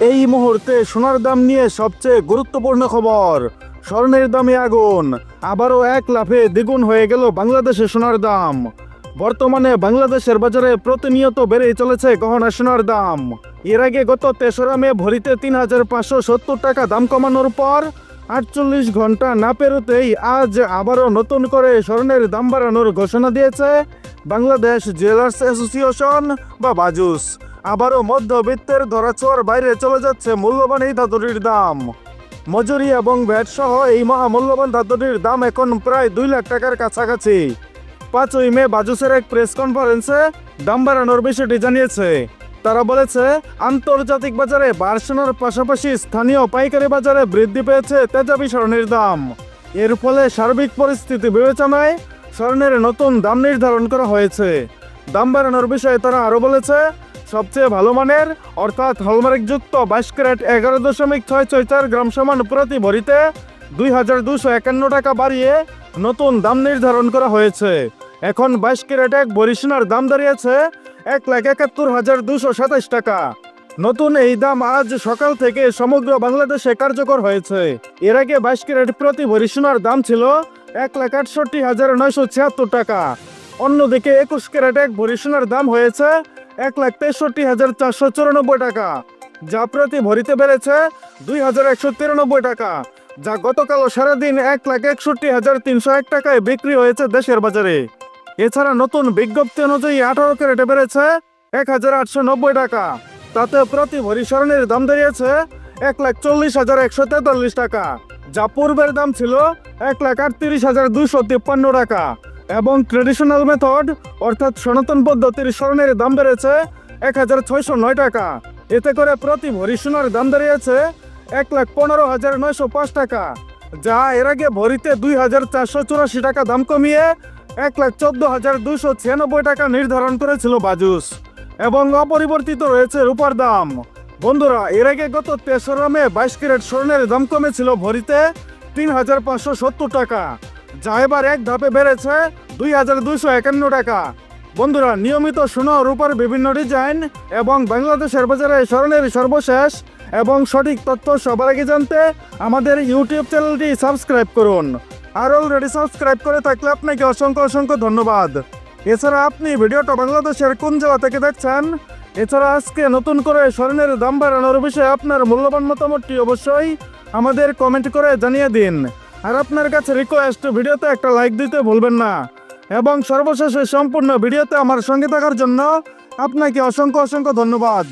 এই মুহূর্তে সোনার দাম নিয়ে সবচেয়ে গুরুত্বপূর্ণ খবর। স্বর্ণের দামে আগুন। আবারও এক লাফে দ্বিগুণ হয়ে গেল বাংলাদেশে সোনার দাম। বর্তমানে বাংলাদেশের বাজারে প্রতিনিয়ত বেড়েই চলেছে গহনা সোনার দাম। এর আগে গত তেসরা মে ভরিতে তিন হাজার পাঁচশো সত্তর টাকা দাম কমানোর পর আটচল্লিশ ঘণ্টা না পেরোতেই আজ আবারও নতুন করে স্বর্ণের দাম বাড়ানোর ঘোষণা দিয়েছে বাংলাদেশ জুয়েলার্স অ্যাসোসিয়েশন বা বাজুস। আবারও মধ্যবিত্তের ধরাছোঁয়ার বাইরে চলে যাচ্ছে মূল্যবান এই ধাতুটির দাম। মজুরি এবং ভ্যাট সহ এই মহামূল্যবান ধাতুটির দাম এখন প্রায় দুই লাখ টাকার কাছাকাছি। পাঁচই মে বাজুসের এক প্রেস কনফারেন্সে দাম বাড়ানোর বিষয়টি জানিয়েছে। তারা বলেছে, আন্তর্জাতিক বাজারে বাড়ানোর পাশাপাশি স্থানীয় পাইকারি বাজারে বৃদ্ধি পেয়েছে তেজাবি স্বর্ণের দাম। এর ফলে সার্বিক পরিস্থিতি বিবেচনায় স্বর্ণের নতুন দাম নির্ধারণ করা হয়েছে। দাম বাড়ানোর বিষয়ে তারা আরও বলেছে সবচেয়ে ভালো মানের, অর্থাৎ হলমার্কযুক্ত বাইশ ক্যারেট এগারো দশমিক ছয় ছয় চার গ্রাম সমান প্রতি ভরিতে দুই হাজার দুশো একান্ন টাকা বাড়িয়ে নতুন দাম নির্ধারণ করা হয়েছে। এখন বাইশ ক্যারেট এক ভরি দাম দাঁড়িয়েছে এক লাখ একাত্তর হাজার দুশো সাতাশ টাকা। নতুন এই দাম আজ সকাল থেকে সমগ্র বাংলাদেশে কার্যকর হয়েছে। এর আগে বাইশ ক্যারেট প্রতি ভরি দাম ছিল এক লাখ আটষট্টি হাজার নয়শো ছিয়াত্তর টাকা। অন্যদিকে একুশ ক্যারেট এক ভরি দাম হয়েছে এক লাখ তেষট্টি হাজার চারশো চুরানব্বই টাকা। যা প্রতি ভরিতে বেড়েছে দুই হাজার একশো তিরানব্বই টাকা। যা গতকাল সারাদিন এক লাখ একষট্টি হাজার তিনশো এক টাকায় বিক্রি হয়েছে দেশের বাজারে। এছাড়া নতুন বিজ্ঞপ্তি অনুযায়ী আঠারো ক্যারেটে বেড়েছে এক হাজার আটশো নব্বই টাকা। তাতে প্রতি ভরি স্বর্ণের দাম দাঁড়িয়েছে এক লাখ চল্লিশ হাজার একশো তেতাল্লিশ টাকা। যা পূর্বের দাম ছিল এক লাখ আটত্রিশ হাজার দুশো তিপ্পান্ন টাকা। এবং ট্রেডিশনাল মেথড অর্থাৎ সনাতন পদ্ধতির স্বর্ণের দাম বেড়েছে এক হাজার ছয়শো নয় টাকা। এতে করে প্রতি ভরি সোনার দাম দাঁড়িয়েছে এক লাখ পনেরো হাজার নয়শো পাঁচ টাকা, যা এর আগে ভরিতে দুই হাজার চারশো চুরাশি টাকা দাম কমিয়ে এক লাখ চোদ্দ হাজার দুশো ছিয়ানব্বই টাকা নির্ধারণ করেছিল বাজুস। এবং অপরিবর্তিত রয়েছে রূপার দাম। বন্ধুরা, এর আগে গত তেসরা মে বাইশ ক্যারেট স্বর্ণের দাম কমেছিল ভরিতে তিন হাজার পাঁচশো সত্তর টাকা। যা এবার এক ধাপে বেড়েছে দুই হাজার দুইশো একান্ন টাকা। বন্ধুরা, নিয়মিত সোনা রূপার বিভিন্ন ডিজাইন এবং বাংলাদেশের বাজারে স্বর্ণের সর্বশেষ এবং সঠিক তথ্য সবার আগে জানতে আমাদের ইউটিউব চ্যানেলটি সাবস্ক্রাইব করুন। আর অলরেডি সাবস্ক্রাইব করে থাকলে আপনাকে অসংখ্য অসংখ্য ধন্যবাদ। এছাড়া আপনি ভিডিওটা বাংলাদেশের কোন জেলা থেকে দেখছেন? এছাড়া আজকে নতুন করে স্বর্ণের দাম বাড়ানোর বিষয়ে আপনার মূল্যবান মতামতটি অবশ্যই আমাদের কমেন্ট করে জানিয়ে দিন। আর আপনার কাছে রিকোয়েস্ট ভিডিওতে একটা লাইক দিতে ভুলবেন না। এবং সর্বশেষে সম্পূর্ণ ভিডিওতে আমার সঙ্গে থাকার জন্য আপনাকে অসংখ্য অসংখ্য ধন্যবাদ।